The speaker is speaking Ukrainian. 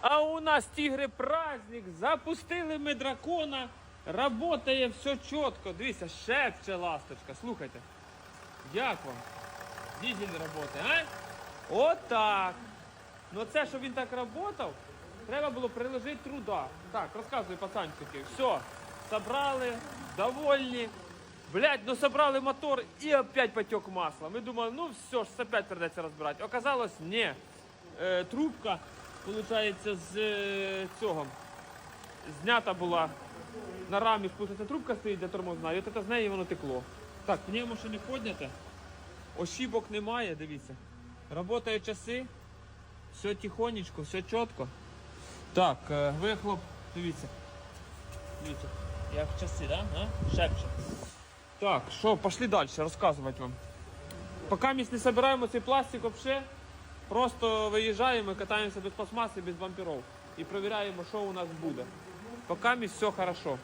А у нас тігри праздник, запустили ми дракона, работає все чітко. Дивіться, шепче ласточка. Слухайте. Як вам? Дізель роботи, а? Отак. Ну це, щоб він так працював, треба було приложити труда. Так, розказуй, пацанчики. Все, собрали, довольні. Блять, ну собрали мотор і опять потек масла. Ми думали, ну все ж опять придеться розбирати. Оказалось, ні. Е, трубка, виходить, з е, цього. Знята була на рамі спуститься трубка стоїть для тормозна, і от це з неї воно текло. Так, пневмо ще не подняте. Ошибок немає, дивіться. Работають часи. Все тихонечко, все чітко. Так, е, вихлоп, дивіться. Дивіться, як часи, да? А? Шепче. Так, що, пошли далі розказувати вам. Поки ми не збираємо цей пластик вообще, просто виїжджаємо катаємося без пластмаси, без бамперов І перевіряємо, що у нас буде. Поки все хорошо.